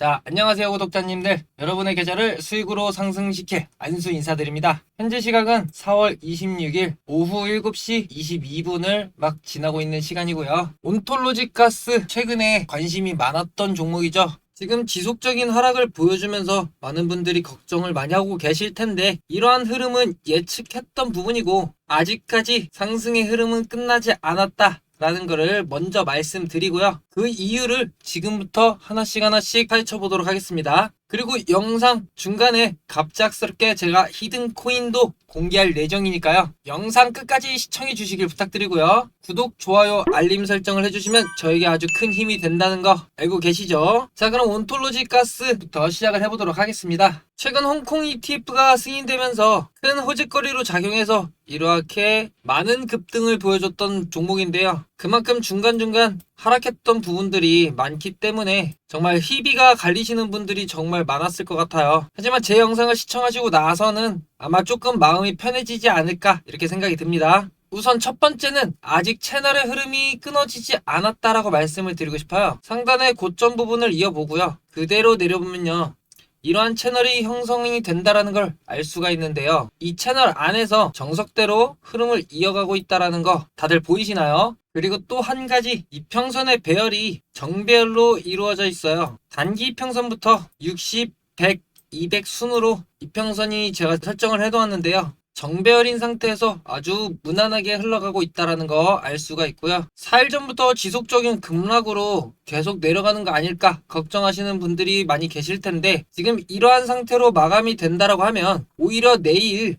자, 안녕하세요, 구독자님들. 여러분의 계좌를 수익으로 상승시켜 안수 인사드립니다. 현재 시각은 4월 26일 오후 7시 22분을 막 지나고 있는 시간이고요. 온톨로지 가스 최근에 관심이 많았던 종목이죠. 지금 지속적인 하락을 보여주면서 많은 분들이 걱정을 많이 하고 계실 텐데 이러한 흐름은 예측했던 부분이고 아직까지 상승의 흐름은 끝나지 않았다. 라는 거를 먼저 말씀드리고요. 그 이유를 지금부터 하나씩 하나씩 파헤쳐 보도록 하겠습니다. 그리고 영상 중간에 갑작스럽게 제가 히든 코인도 공개할 예정이니까요. 영상 끝까지 시청해 주시길 부탁드리고요. 구독, 좋아요, 알림 설정을 해주시면 저에게 아주 큰 힘이 된다는 거 알고 계시죠? 자 그럼 온톨로지 가스부터 시작을 해보도록 하겠습니다. 최근 홍콩 ETF가 승인되면서 큰 호재거리로 작용해서 이렇게 많은 급등을 보여줬던 종목인데요. 그만큼 중간중간 하락했던 부분들이 많기 때문에 정말 희비가 갈리시는 분들이 정말 많았을 것 같아요. 하지만 제 영상을 시청하시고 나서는 아마 조금 마음이 편해지지 않을까 이렇게 생각이 듭니다. 우선 첫 번째는 아직 채널의 흐름이 끊어지지 않았다라고 말씀을 드리고 싶어요. 상단의 고점 부분을 이어보고요. 그대로 내려보면요. 이러한 채널이 형성이 된다라는 걸 알 수가 있는데요. 이 채널 안에서 정석대로 흐름을 이어가고 있다라는 거 다들 보이시나요? 그리고 또 한 가지 이평선의 배열이 정배열로 이루어져 있어요. 단기 이평선부터 60, 100, 200 순으로 이평선이 제가 설정을 해놓았는데요. 정배열인 상태에서 아주 무난하게 흘러가고 있다라는 거 알 수가 있고요. 4일 전부터 지속적인 급락으로 계속 내려가는 거 아닐까 걱정하시는 분들이 많이 계실 텐데 지금 이러한 상태로 마감이 된다라고 하면 오히려 내일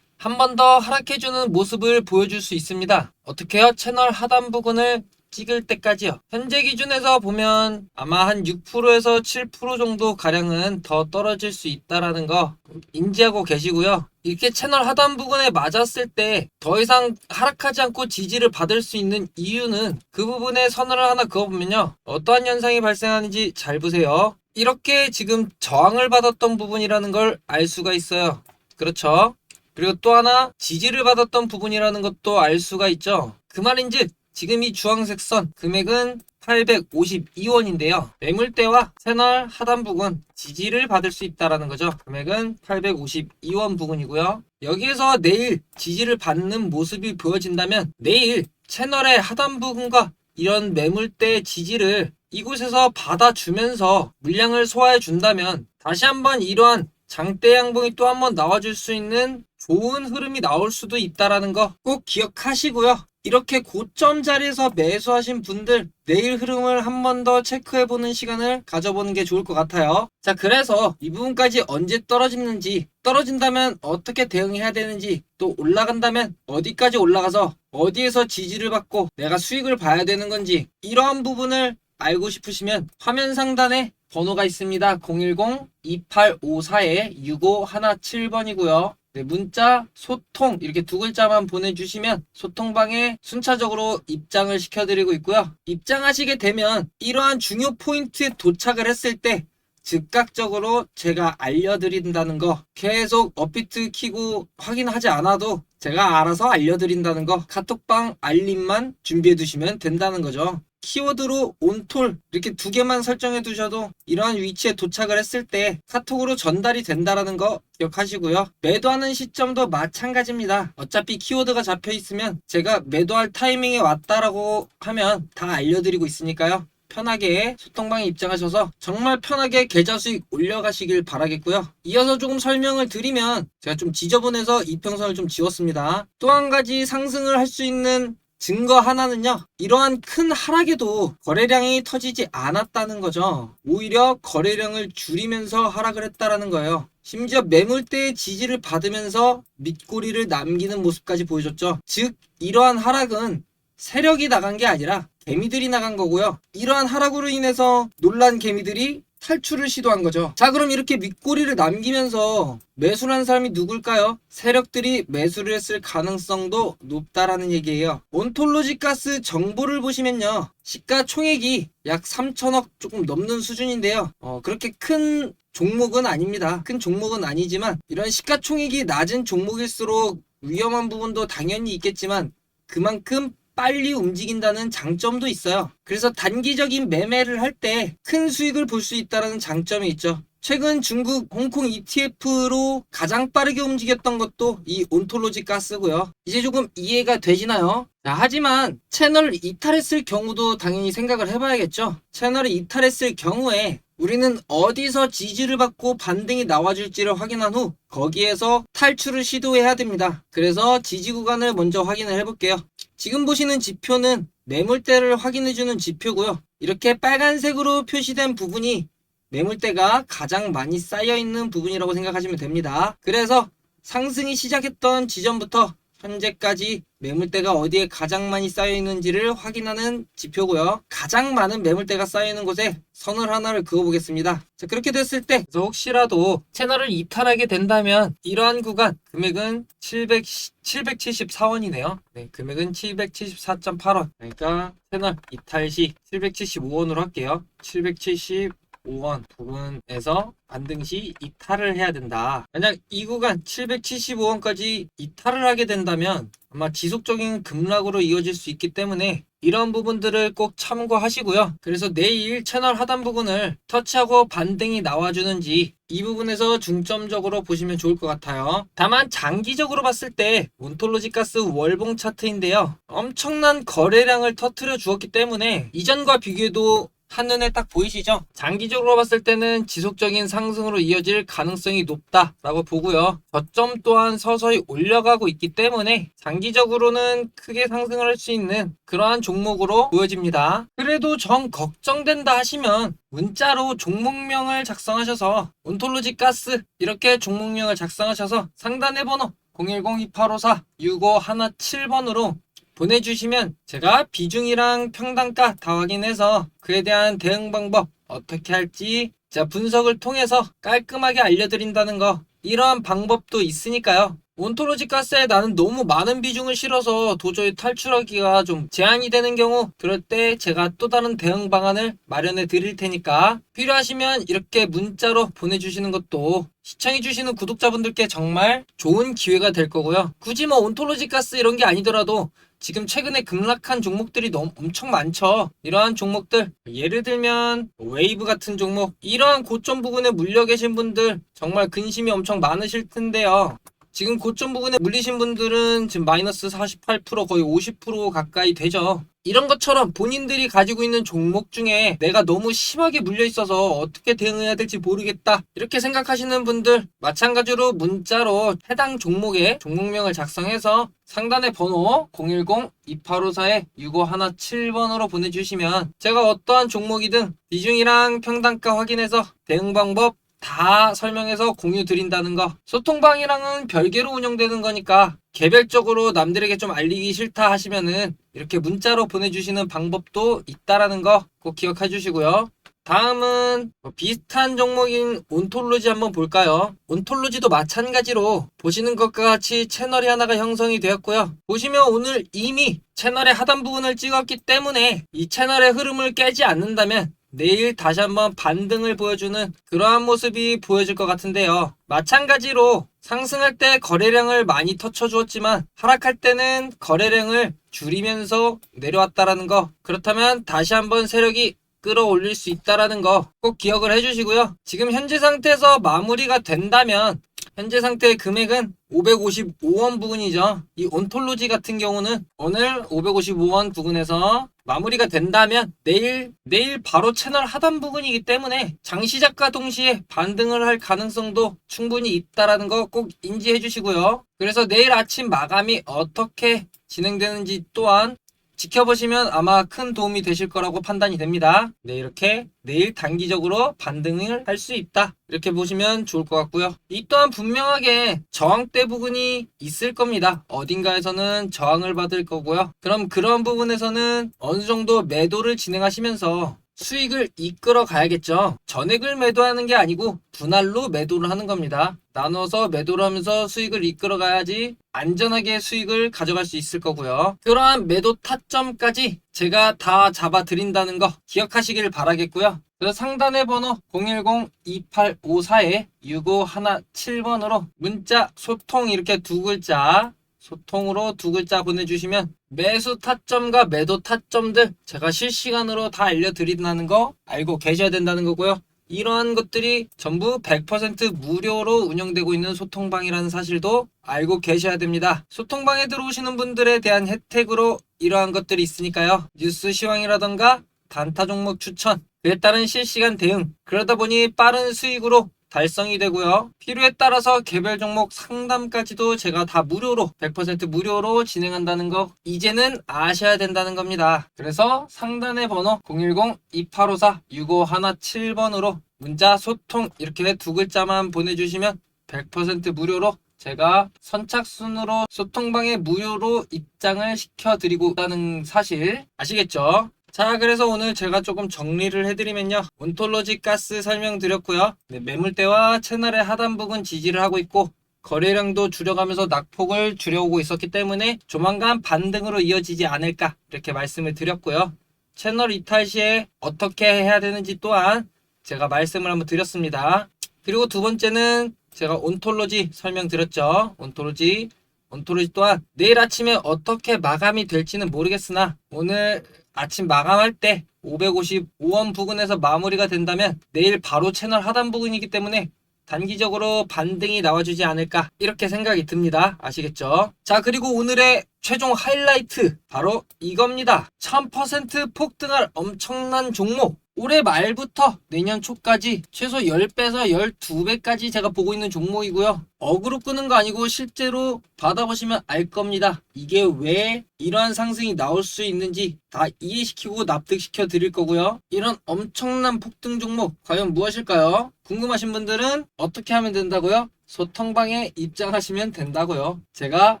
한 번 더 하락해주는 모습을 보여줄 수 있습니다. 어떻게요? 채널 하단 부분을 찍을 때까지요. 현재 기준에서 보면 아마 한 6%에서 7% 정도 가량은 더 떨어질 수 있다라는 거 인지하고 계시고요. 이렇게 채널 하단 부분에 맞았을 때 더 이상 하락하지 않고 지지를 받을 수 있는 이유는 그 부분에 선을 하나 그어보면요. 어떠한 현상이 발생하는지 잘 보세요. 이렇게 지금 저항을 받았던 부분이라는 걸 알 수가 있어요. 그렇죠? 그리고 또 하나 지지를 받았던 부분이라는 것도 알 수가 있죠. 그 말인즉 지금 이 주황색 선 금액은 852원인데요. 매물대와 채널 하단 부분 지지를 받을 수 있다라는 거죠. 금액은 852원 부분이고요. 여기에서 내일 지지를 받는 모습이 보여진다면 내일 채널의 하단 부분과 이런 매물대 지지를 이곳에서 받아주면서 물량을 소화해 준다면 다시 한번 이러한 장대 양봉이 또 한번 나와줄 수 있는 좋은 흐름이 나올 수도 있다라는 거 꼭 기억하시고요. 이렇게 고점 자리에서 매수하신 분들 내일 흐름을 한 번 더 체크해보는 시간을 가져보는 게 좋을 것 같아요. 자, 그래서 이 부분까지 언제 떨어지는지, 떨어진다면 어떻게 대응해야 되는지, 또 올라간다면 어디까지 올라가서 어디에서 지지를 받고 내가 수익을 봐야 되는 건지, 이러한 부분을 알고 싶으시면 화면 상단에 번호가 있습니다. 010-2854-6517번이고요. 네, 문자, 소통 이렇게 두 글자만 보내주시면 소통방에 순차적으로 입장을 시켜드리고 있고요. 입장하시게 되면 이러한 중요 포인트에 도착을 했을 때 즉각적으로 제가 알려드린다는 거 계속 업비트 키고 확인하지 않아도 제가 알아서 알려드린다는 거 카톡방 알림만 준비해 두시면 된다는 거죠. 키워드로 온톨 이렇게 두 개만 설정해 두셔도 이러한 위치에 도착을 했을 때 카톡으로 전달이 된다라는 거 기억하시고요. 매도하는 시점도 마찬가지입니다. 어차피 키워드가 잡혀 있으면 제가 매도할 타이밍에 왔다라고 하면 다 알려드리고 있으니까요. 편하게 소통방에 입장하셔서 정말 편하게 계좌 수익 올려가시길 바라겠고요. 이어서 조금 설명을 드리면 제가 좀 지저분해서 이평선을 좀 지웠습니다. 또 한 가지 상승을 할 수 있는 증거 하나는요. 이러한 큰 하락에도 거래량이 터지지 않았다는 거죠. 오히려 거래량을 줄이면서 하락을 했다라는 거예요. 심지어 매물대의 지지를 받으면서 밑꼬리를 남기는 모습까지 보여줬죠. 즉 이러한 하락은 세력이 나간 게 아니라 개미들이 나간 거고요. 이러한 하락으로 인해서 놀란 개미들이 탈출을 시도한 거죠. 자, 그럼 이렇게 밑꼬리를 남기면서 매수를 한 사람이 누굴까요? 세력들이 매수를 했을 가능성도 높다라는 얘기예요. 온톨로지 가스 정보를 보시면요. 시가 총액이 약 3천억 조금 넘는 수준인데요. 어, 그렇게 큰 종목은 아닙니다. 큰 종목은 아니지만 이런 시가총액이 낮은 종목일수록 위험한 부분도 당연히 있겠지만 그만큼 빨리 움직인다는 장점도 있어요. 그래서 단기적인 매매를 할 때 큰 수익을 볼 수 있다는 장점이 있죠. 최근 중국 홍콩 ETF로 가장 빠르게 움직였던 것도 이 온톨로지 가스고요. 이제 조금 이해가 되시나요? 자, 하지만 채널을 이탈했을 경우도 당연히 생각을 해봐야겠죠. 채널을 이탈했을 경우에 우리는 어디서 지지를 받고 반등이 나와줄지를 확인한 후 거기에서 탈출을 시도해야 됩니다. 그래서 지지 구간을 먼저 확인을 해볼게요. 지금 보시는 지표는 매물대를 확인해주는 지표고요. 이렇게 빨간색으로 표시된 부분이 매물대가 가장 많이 쌓여있는 부분이라고 생각하시면 됩니다. 그래서 상승이 시작했던 지점부터 현재까지 매물대가 어디에 가장 많이 쌓여 있는지를 확인하는 지표고요. 가장 많은 매물대가 쌓여 있는 곳에 선을 하나를 그어 보겠습니다. 자, 그렇게 됐을 때 혹시라도 채널을 이탈하게 된다면 이러한 구간 금액은 700 774원이네요. 네, 금액은 774.8원. 그러니까 채널 이탈 시 775원으로 할게요. 775 원 부분에서 반등 시 이탈을 해야 된다. 만약 이 구간 775원까지 이탈을 하게 된다면 아마 지속적인 급락으로 이어질 수 있기 때문에 이런 부분들을 꼭 참고하시고요. 그래서 내일 채널 하단 부분을 터치하고 반등이 나와주는지 이 부분에서 중점적으로 보시면 좋을 것 같아요. 다만 장기적으로 봤을 때 온톨로지 가스 월봉 차트인데요. 엄청난 거래량을 터트려 주었기 때문에 이전과 비교해도 한눈에 딱 보이시죠? 장기적으로 봤을 때는 지속적인 상승으로 이어질 가능성이 높다라고 보고요. 저점 또한 서서히 올려가고 있기 때문에 장기적으로는 크게 상승을 할 수 있는 그러한 종목으로 보여집니다. 그래도 정 걱정된다 하시면 문자로 종목명을 작성하셔서 온톨로지 가스 이렇게 종목명을 작성하셔서 상단의 번호 010-2854-6517번으로 보내주시면 제가 비중이랑 평단가 다 확인해서 그에 대한 대응 방법 어떻게 할지 자 분석을 통해서 깔끔하게 알려드린다는 거 이러한 방법도 있으니까요. 온토로지 가스에 나는 너무 많은 비중을 실어서 도저히 탈출하기가 좀 제한이 되는 경우 그럴 때 제가 또 다른 대응 방안을 마련해 드릴 테니까 필요하시면 이렇게 문자로 보내주시는 것도 시청해주시는 구독자분들께 정말 좋은 기회가 될 거고요. 굳이 뭐 온톨로지 가스 이런 게 아니더라도 지금 최근에 급락한 종목들이 너무 엄청 많죠. 이러한 종목들 예를 들면 웨이브 같은 종목 이러한 고점 부근에 물려 계신 분들 정말 근심이 엄청 많으실 텐데요. 지금 고점 부근에 물리신 분들은 지금 마이너스 48% 거의 50% 가까이 되죠. 이런 것처럼 본인들이 가지고 있는 종목 중에 내가 너무 심하게 물려 있어서 어떻게 대응해야 될지 모르겠다. 이렇게 생각하시는 분들 마찬가지로 문자로 해당 종목의 종목명을 작성해서 상단의 번호 010-2854-6517번으로 보내주시면 제가 어떠한 종목이든 비중이랑 평단가 확인해서 대응 방법 다 설명해서 공유 드린다는 거. 소통방이랑은 별개로 운영되는 거니까 개별적으로 남들에게 좀 알리기 싫다 하시면은 이렇게 문자로 보내주시는 방법도 있다라는 거 꼭 기억해 주시고요. 다음은 뭐 비슷한 종목인 온톨로지 한번 볼까요? 온톨로지도 마찬가지로 보시는 것과 같이 채널이 하나가 형성이 되었고요. 보시면 오늘 이미 채널의 하단 부분을 찍었기 때문에 이 채널의 흐름을 깨지 않는다면 내일 다시 한번 반등을 보여주는 그러한 모습이 보여질 것 같은데요. 마찬가지로 상승할 때 거래량을 많이 터쳐주었지만 하락할 때는 거래량을 줄이면서 내려왔다라는 거. 그렇다면 다시 한번 세력이 끌어올릴 수 있다라는 거 꼭 기억을 해주시고요. 지금 현재 상태에서 마무리가 된다면 현재 상태의 금액은 555원 부근이죠. 이 온톨로지 같은 경우는 오늘 555원 부근에서 마무리가 된다면 내일 내일 바로 채널 하단 부근이기 때문에 장 시작과 동시에 반등을 할 가능성도 충분히 있다라는 거 꼭 인지해 주시고요. 그래서 내일 아침 마감이 어떻게 진행되는지 또한 지켜보시면 아마 큰 도움이 되실 거라고 판단이 됩니다. 네, 이렇게 내일 단기적으로 반등을 할 수 있다. 이렇게 보시면 좋을 것 같고요. 이 또한 분명하게 저항대 부분이 있을 겁니다. 어딘가에서는 저항을 받을 거고요. 그럼 그런 부분에서는 어느 정도 매도를 진행하시면서 수익을 이끌어 가야겠죠. 전액을 매도하는 게 아니고 분할로 매도를 하는 겁니다. 나눠서 매도를 하면서 수익을 이끌어 가야지 안전하게 수익을 가져갈 수 있을 거고요. 그러한 매도 타점까지 제가 다 잡아 드린다는 거 기억하시길 바라겠고요. 그래서 상단의 번호 010-2854-6517번으로 문자 소통 이렇게 두 글자 소통으로 두 글자 보내주시면 매수 타점과 매도 타점들 제가 실시간으로 다 알려드린다는 거 알고 계셔야 된다는 거고요. 이러한 것들이 전부 100% 무료로 운영되고 있는 소통방이라는 사실도 알고 계셔야 됩니다. 소통방에 들어오시는 분들에 대한 혜택으로 이러한 것들이 있으니까요. 뉴스 시황이라던가 단타 종목 추천, 그에 따른 실시간 대응, 그러다 보니 빠른 수익으로 달성이 되고요. 필요에 따라서 개별 종목 상담까지도 제가 다 무료로 100% 무료로 진행한다는 거 이제는 아셔야 된다는 겁니다. 그래서 상단의 번호 010-2854-6517번으로 문자 소통 이렇게 두 글자만 보내주시면 100% 무료로 제가 선착순으로 소통방에 무료로 입장을 시켜드리고 있다는 사실 아시겠죠? 자 그래서 오늘 제가 조금 정리를 해드리면요. 온톨로지 가스 설명드렸고요. 네, 매물대와 채널의 하단 부분 지지를 하고 있고 거래량도 줄여가면서 낙폭을 줄여오고 있었기 때문에 조만간 반등으로 이어지지 않을까 이렇게 말씀을 드렸고요. 채널 이탈 시에 어떻게 해야 되는지 또한 제가 말씀을 한번 드렸습니다. 그리고 두 번째는 제가 온톨로지 설명드렸죠. 온톨로지 온톨로지 또한 내일 아침에 어떻게 마감이 될지는 모르겠으나 오늘 아침 마감할 때 555원 부근에서 마무리가 된다면 내일 바로 채널 하단 부근이기 때문에 단기적으로 반등이 나와주지 않을까 이렇게 생각이 듭니다. 아시겠죠? 자 그리고 오늘의 최종 하이라이트 바로 이겁니다. 1000% 폭등할 엄청난 종목 올해 말부터 내년 초까지 최소 10배에서 12배까지 제가 보고 있는 종목이고요. 어그로 끄는 거 아니고 실제로 받아보시면 알 겁니다. 이게 왜 이러한 상승이 나올 수 있는지 다 이해시키고 납득시켜 드릴 거고요. 이런 엄청난 폭등 종목 과연 무엇일까요? 궁금하신 분들은 어떻게 하면 된다고요? 소통방에 입장하시면 된다고요. 제가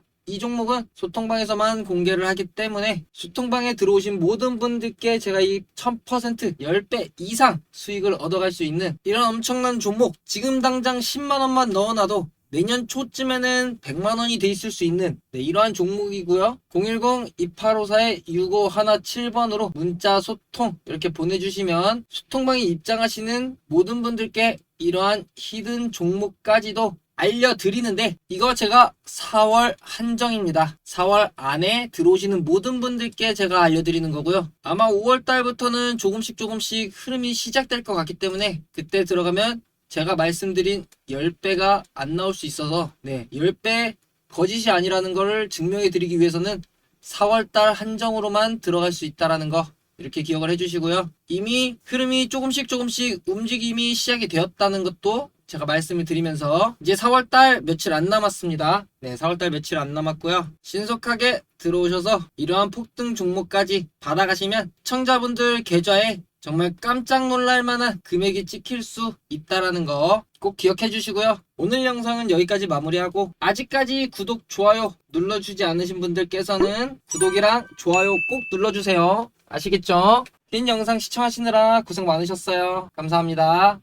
이 종목은 소통방에서만 공개를 하기 때문에 소통방에 들어오신 모든 분들께 제가 이 1000% 10배 이상 수익을 얻어갈 수 있는 이런 엄청난 종목 지금 당장 10만원만 넣어놔도 내년 초쯤에는 100만 원이 돼 있을 수 있는 네, 이러한 종목이고요. 010-2854-6517번으로 문자 소통 이렇게 보내주시면 소통방에 입장하시는 모든 분들께 이러한 히든 종목까지도 알려드리는데 이거 제가 4월 한정입니다. 4월 안에 들어오시는 모든 분들께 제가 알려드리는 거고요. 아마 5월 달부터는 조금씩 조금씩 흐름이 시작될 것 같기 때문에 그때 들어가면 제가 말씀드린 10배가 안 나올 수 있어서 네 10배 거짓이 아니라는 거를 증명해 드리기 위해서는 4월 달 한정으로만 들어갈 수 있다라는 거 이렇게 기억을 해주시고요. 이미 흐름이 조금씩 조금씩 움직임이 시작이 되었다는 것도 제가 말씀을 드리면서 이제 4월달 며칠 안 남았습니다. 네, 4월달 며칠 안 남았고요. 신속하게 들어오셔서 이러한 폭등 종목까지 받아가시면 시청자분들 계좌에 정말 깜짝 놀랄 만한 금액이 찍힐 수 있다라는 거 꼭 기억해 주시고요. 오늘 영상은 여기까지 마무리하고 아직까지 구독, 좋아요 눌러주지 않으신 분들께서는 구독이랑 좋아요 꼭 눌러주세요. 아시겠죠? 긴 영상 시청하시느라 고생 많으셨어요. 감사합니다.